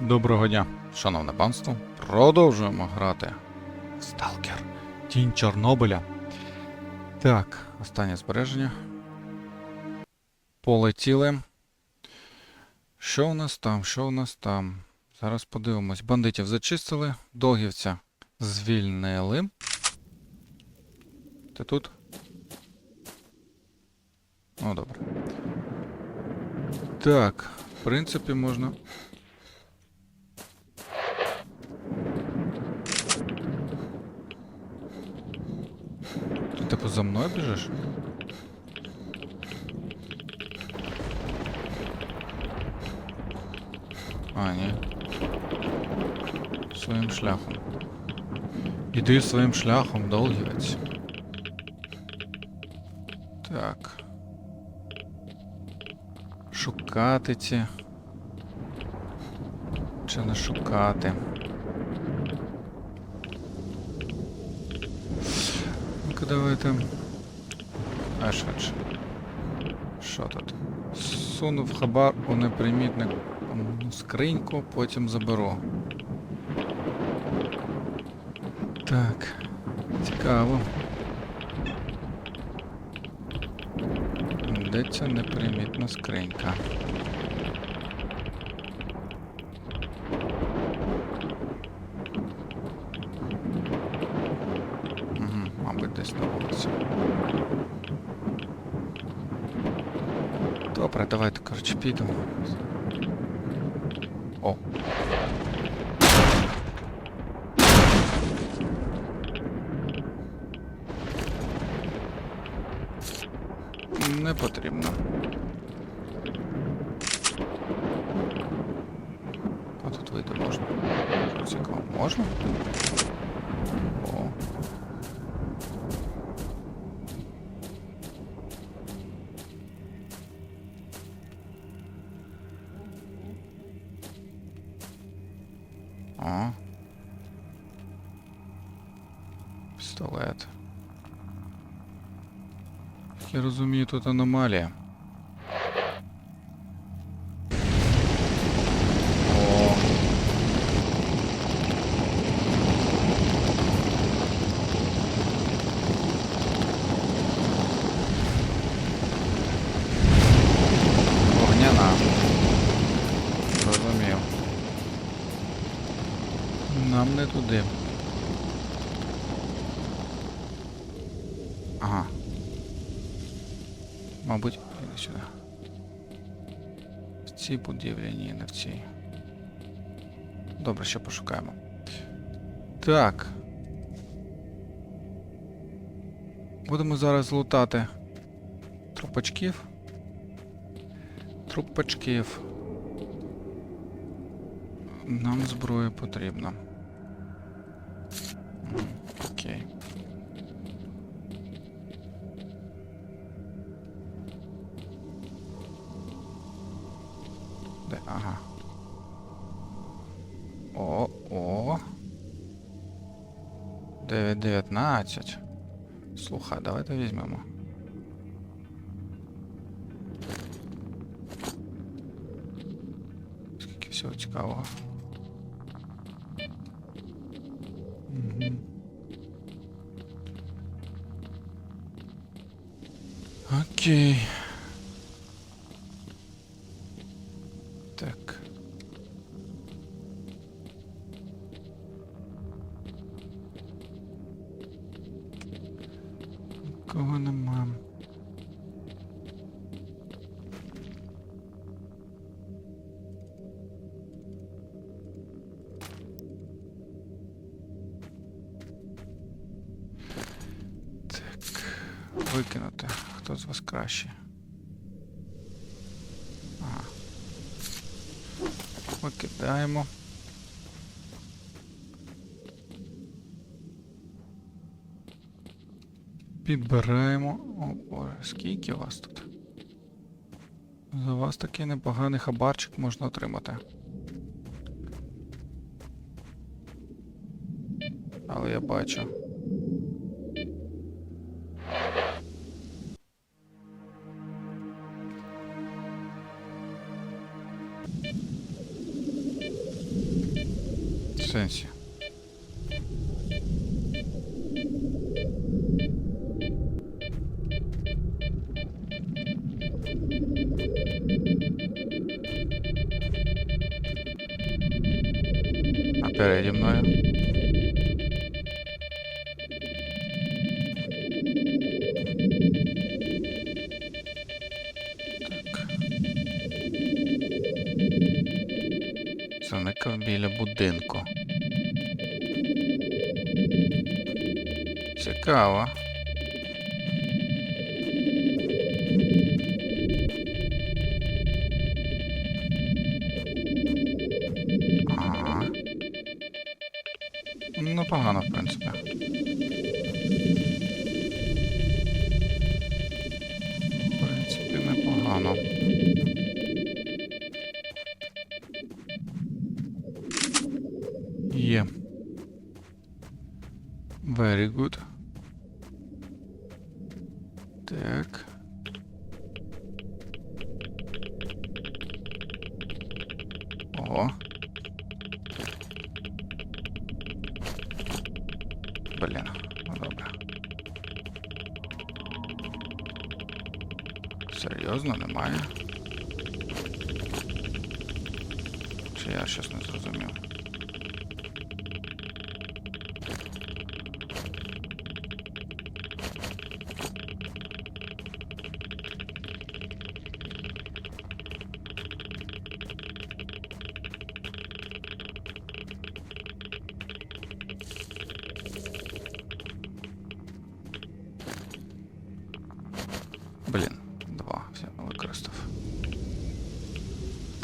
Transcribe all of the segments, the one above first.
Доброго дня, шановне панство. Продовжуємо грати Сталкер. Тінь Чорнобиля. Так, останнє збереження. Полетіли. Що у нас там? Що у нас там? Зараз подивимось. Бандитів зачистили, догівця звільнили. Ти тут? Ну, добре. Так, в принципі, можна. За мною біжиш? А, ні. Своїм шляхом. Іди своїм шляхом, долгівець. Так. Шукати ці. Чи не шукати? Давайте. А швидше. Що тут? Сунув хабар у непримітну скриньку, потім заберу. Так. Цікаво. Де ця непримітна скринька? Угу, мабуть, десь на вулиці. Добре, давайте, коротше, підемо. О. Не потрібно. А тут вийти можна. Цікаво, можна? Розумію, тут аномалія. О. Вогняна. Розумів. Нам туди. Ага. Мабуть, іди сюди. В цій будівлі, ні, не в цій. Добре, ще пошукаємо. Так. Будемо зараз лутати трупачків. Трупачків. Нам зброя потрібна. Слухай, давайте візьмемо. Скільки всього цікавого. Мгм. Окей. Підбираємо. О боже, скільки вас тут? За вас такий непоганий хабарчик можна отримати. Але я бачу. сенсі? Переді мною? Заникав біля будинку. Цікаво. Ну, погано, в Серйозно, немає? Чи я щось не зрозумів?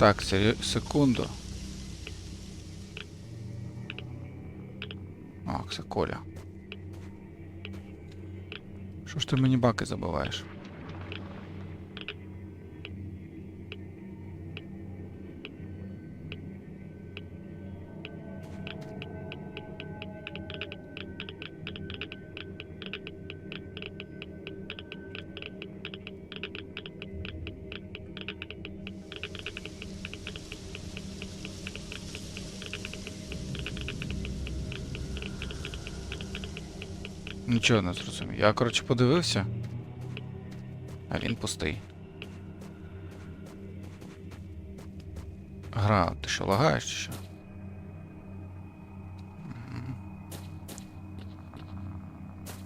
Так, сері- секунду. А, це Коля. Що ж ти мені баки забиваєш? Нічого не зрозумів. Я, коротше, подивився. А він пустий. Гра, ти що, лагаєш чи що?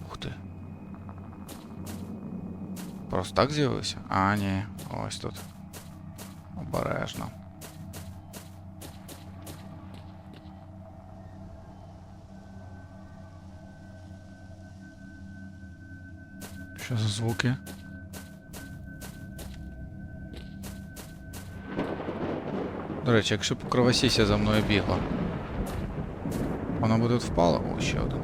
Ух ти. Просто так з'явився? А, ні, ось тут. Обережно. Що за звуки? До речі, якщо кровосися за мною бігла. Вона буде впала? О, ще один.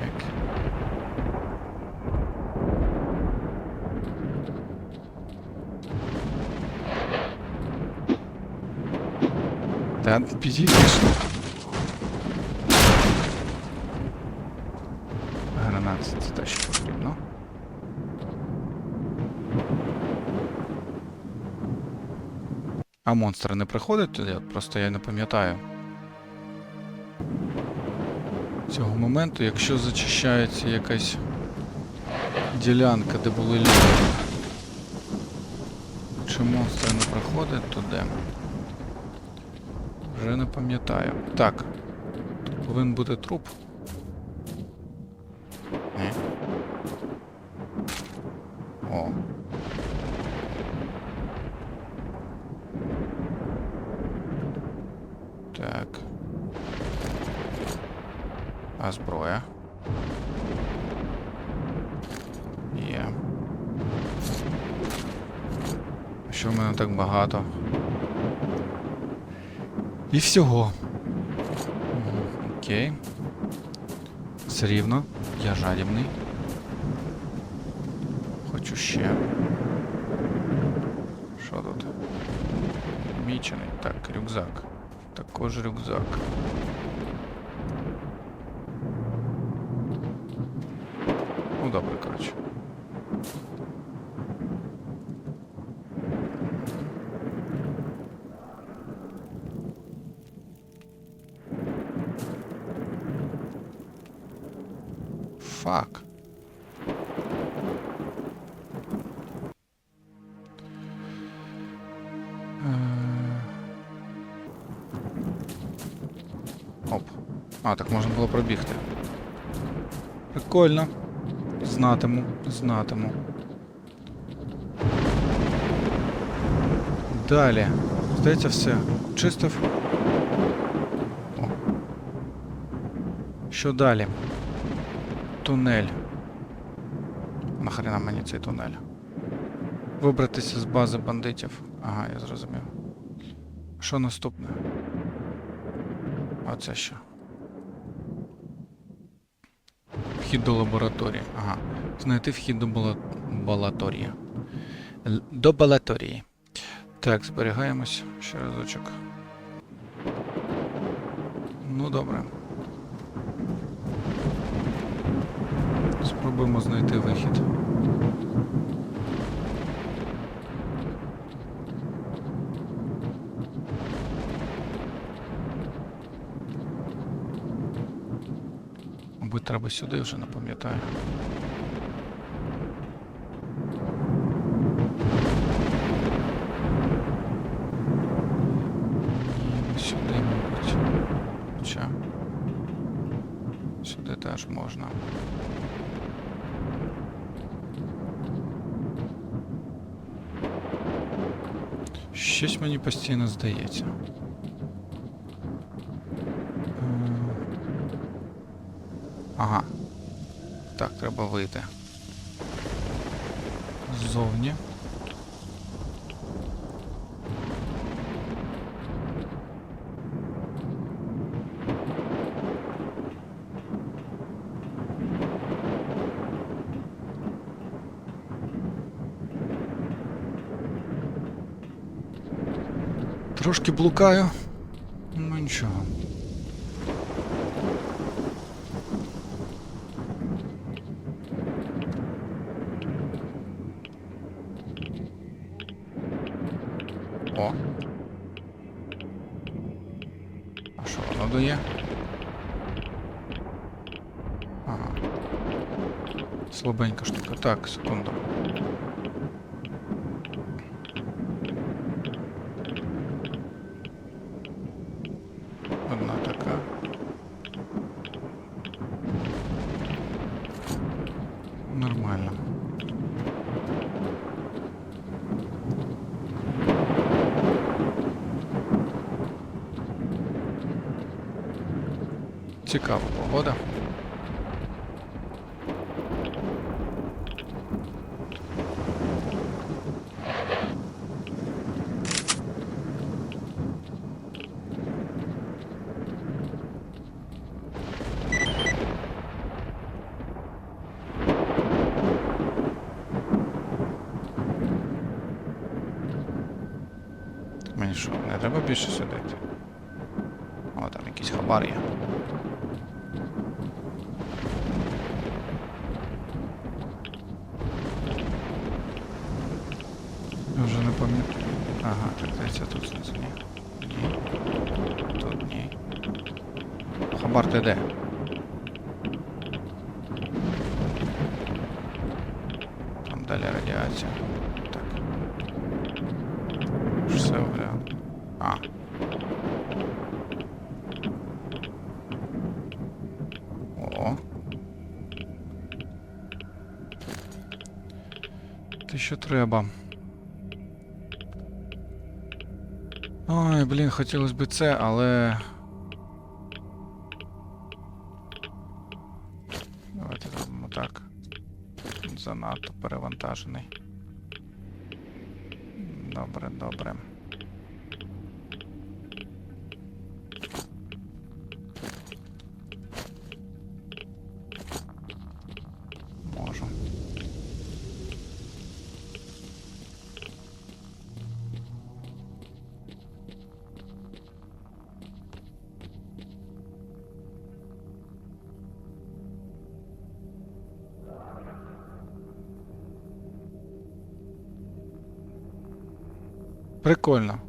Так. Та підійдеш. Гранат це те, що потрібно. А монстри не приходять туди? Просто я не пам'ятаю. Цього моменту, якщо зачищається якась ділянка, де були люди. Чи монстри не приходять туди? Вже не пам'ятаю. Так. Тут повинен бути труп. О. Так. А зброя? Є. Що мене так багато? І всього. Окей. Все рівно. Я жадібний. Хочу ще. Що тут? Мічений. Так, рюкзак. Також рюкзак. Ну, добре, коротше. Фак. Е, Оп. А, так можна було пробігти. Прикольно. Знатиму, знатиму. Далі. Здається, все. Чистив. О. Що далі? Тунель. Нахрена мені цей тунель? Вибратися з бази бандитів. Ага, я зрозумів. Що наступне? А це що? Вхід до лабораторії. Ага. Знайти вхід до бала... балаторії. До балаторії. Так, зберігаємось. Ще разочок. Ну, добре. Спробуємо знайти вихід. Мабуть, треба сюди вже не пам'ятаю. Ні, Сюди, мабуть. Хоча. Сюди теж можна. Щось мені постійно здається. Ага. Так, треба вийти. Ззовні. Трошки блукаю. Ну нічого. О. А що воно дає? Ага. Слабенька штука. Так, секунду. Одна така. Нормально. Цікава погода. Мені що, не треба більше сюди йти? О, там якийсь хабар є. Я вже не пам'ятаю. Ага, так здається тут знизу ні. Ні. Тут ні. Хабар ти де? Там далі радіація. Так. Все огляну. А. О. Те, що треба. Блін, хотілося б це, але. Прикольно.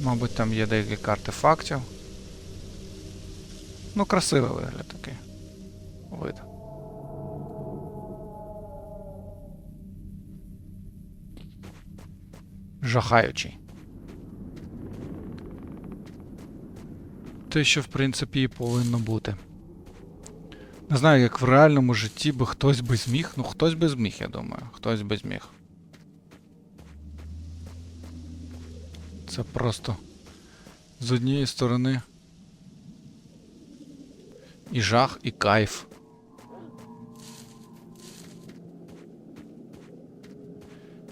Мабуть, там є декілька артефактів. Ну, красивий вигляд такий. Вид. Жахаючий. Те, що в принципі і повинно бути. Не знаю, як в реальному житті би хтось би зміг. Ну, хтось би зміг, я думаю. Хтось би зміг. Це просто з однієї сторони. І жах, і кайф.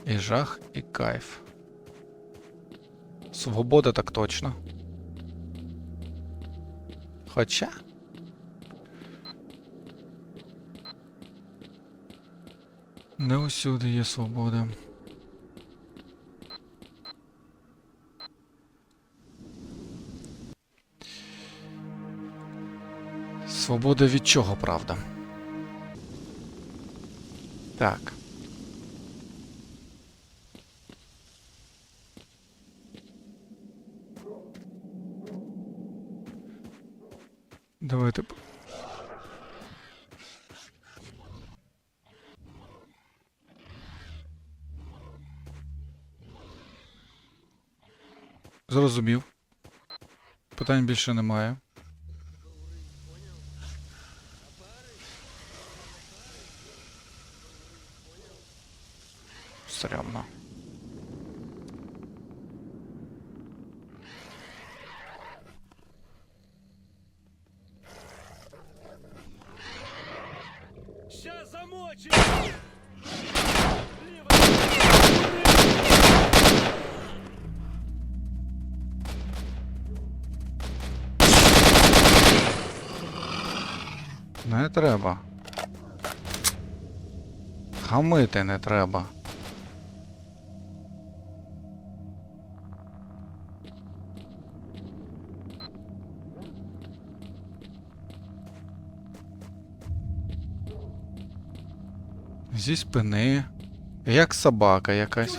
І жах, і кайф. Свобода так точно. Хоча. Не усюди є свобода. Свобода від чого, правда? Так. Давайте. Зрозумів. Питань більше немає. Стрьомно. Сейчас замочим! Не треба. Хамити не треба. Зі спини. Як собака якась.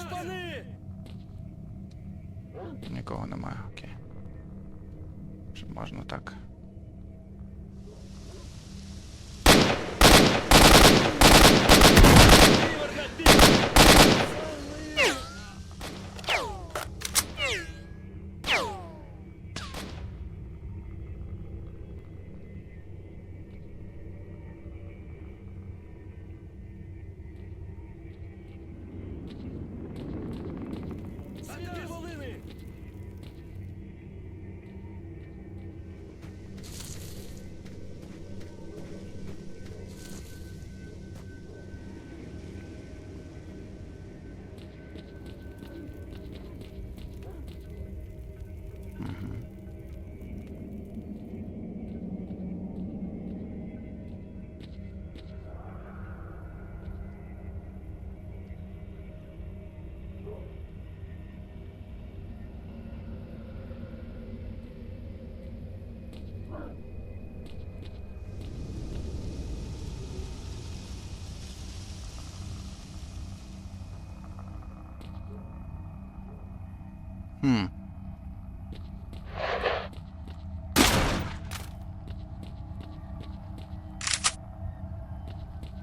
Хм.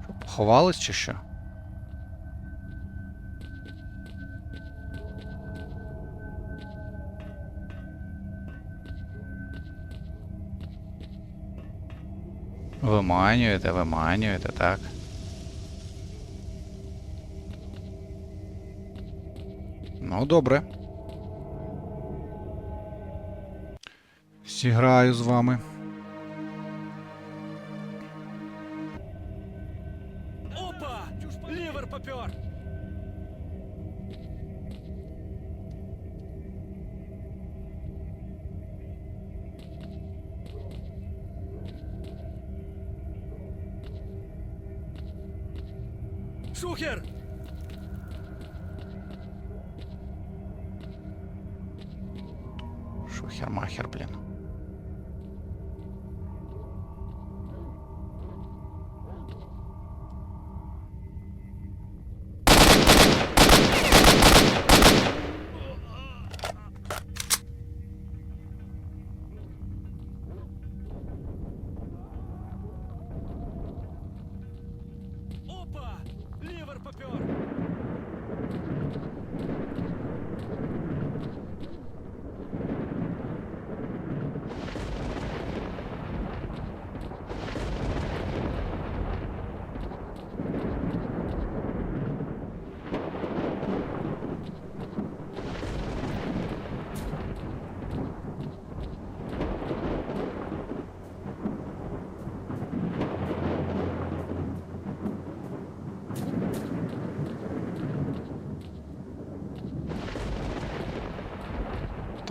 Що, Поховались чи що? Виманюєте, виманюєте, так. Ну, добре. Зіграю з вами.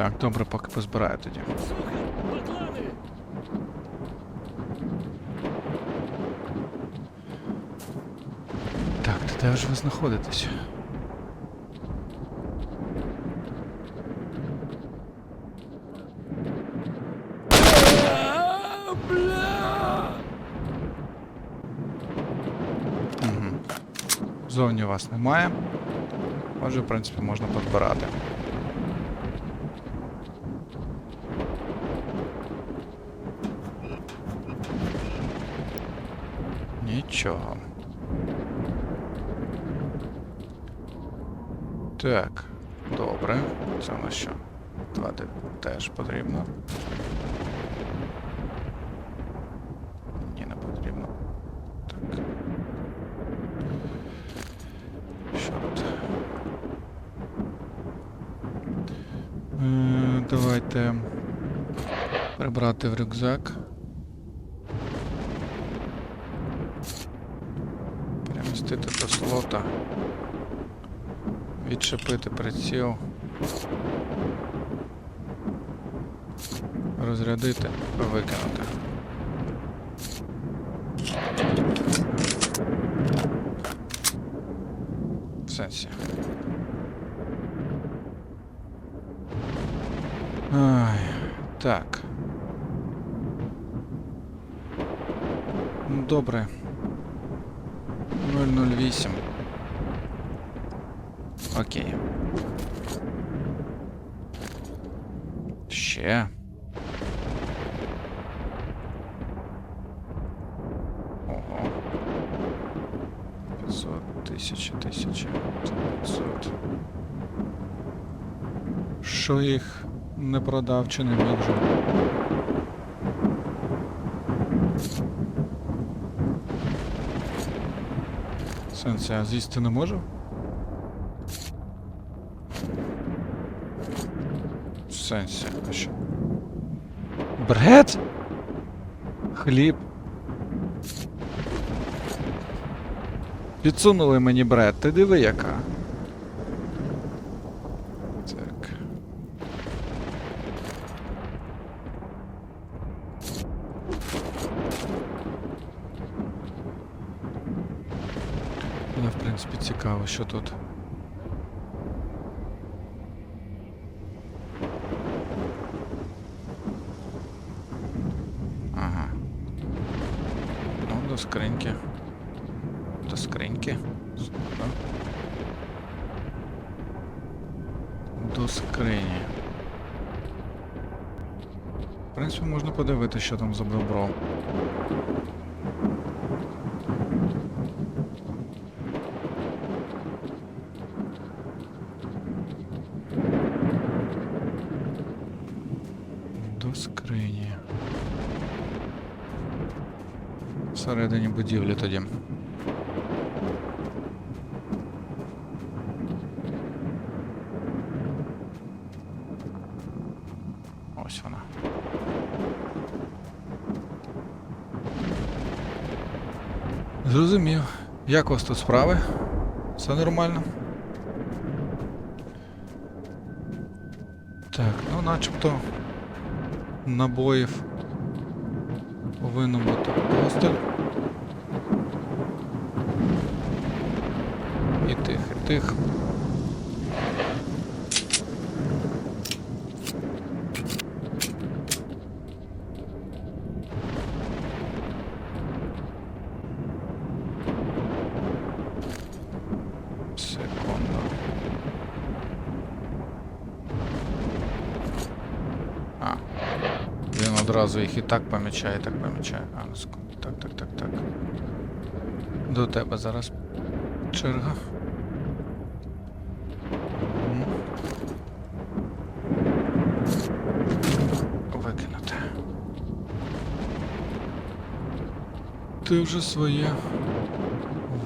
Так, добре, поки позбираю тоді. Так, то де ж ви знаходитесь? Зовні вас немає. Може, в принципі, можна позбирати. Нічого. Так, добре. Це у нас що? Два теж потрібно. Ні, не потрібно. Так. Що тут? Е, давайте прибрати в рюкзак. До. Відчепити приціл. Розрядити, викинути. В сенсі. Ай, так. Ну, Добре. 008. Окей. Ще. Ого. 500, тисяча, тисяча, 500. Що їх не продав чи не вже? Сенсі, а з'їсти не можу? Сенсі, а що? Бред? Хліб. Підсунули мені бред, ти диви яка. В принципі, можна подивитися, що там за добро. До скрині. Всередині будівлі тоді. Як у вас тут справи? Все нормально? Так, ну начебто набоїв повинно бути постель. І тих, і тих. Секунду. А. Він одразу їх і так помічає, і так помічає. А, ну секунду. Так, так, так, так. До тебе зараз черга. Викинути. Ти вже своє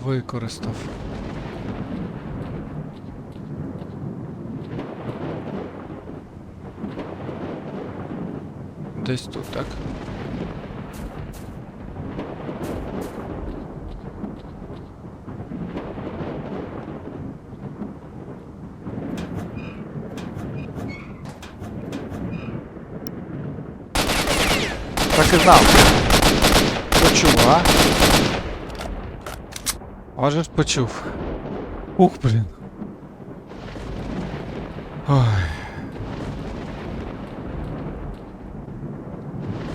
використав. десь тут, так? Так и знал. Почув, а? Аже ж почув. Ух, блин!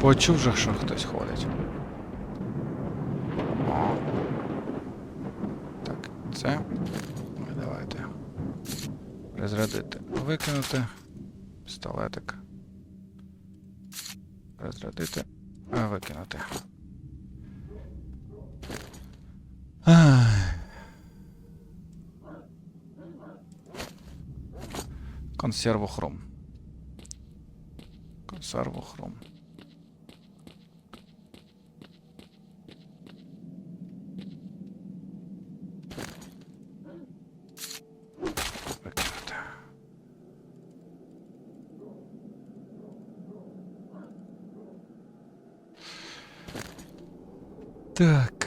Почув же, що хтось ходить. О. Так, це. Давайте. Розрядити. Викинути. Пістолетик. Розрядити. А викинути. Ай. Консерву хром. Так.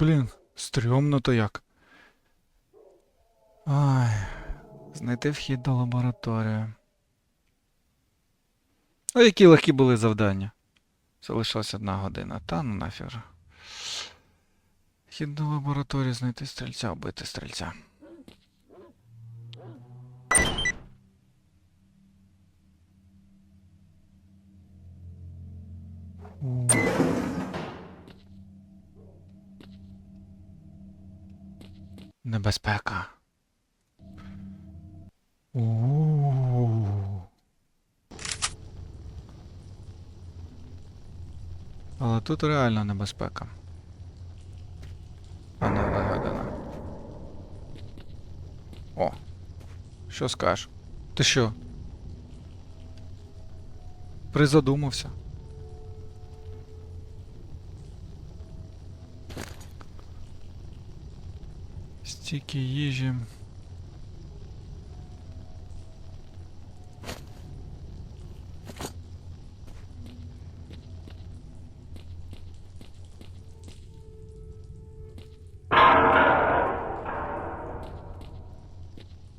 Блін, стрьомно то як. Ай, знайти вхід до лабораторії. А які легкі були завдання? Залишилась одна година. Та ну нафіг. Вхід до лабораторії знайти стрільця, вбити стрільця. Небезпека. У. Але тут реально небезпека. А не вигадана. О. Що скажеш? Ти що? Призадумався. Стільки їжі.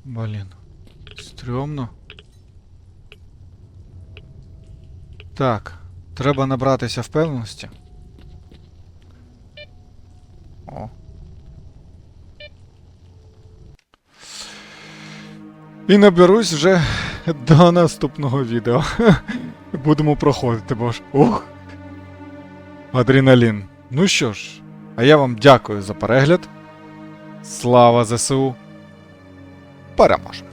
Блін. Стрьомно. Так. Треба набратися впевненості. О. І наберусь вже до наступного відео. Будемо проходити, бо ж. Ух. Адреналін. Ну що ж, а я вам дякую за перегляд. Слава ЗСУ. Переможемо!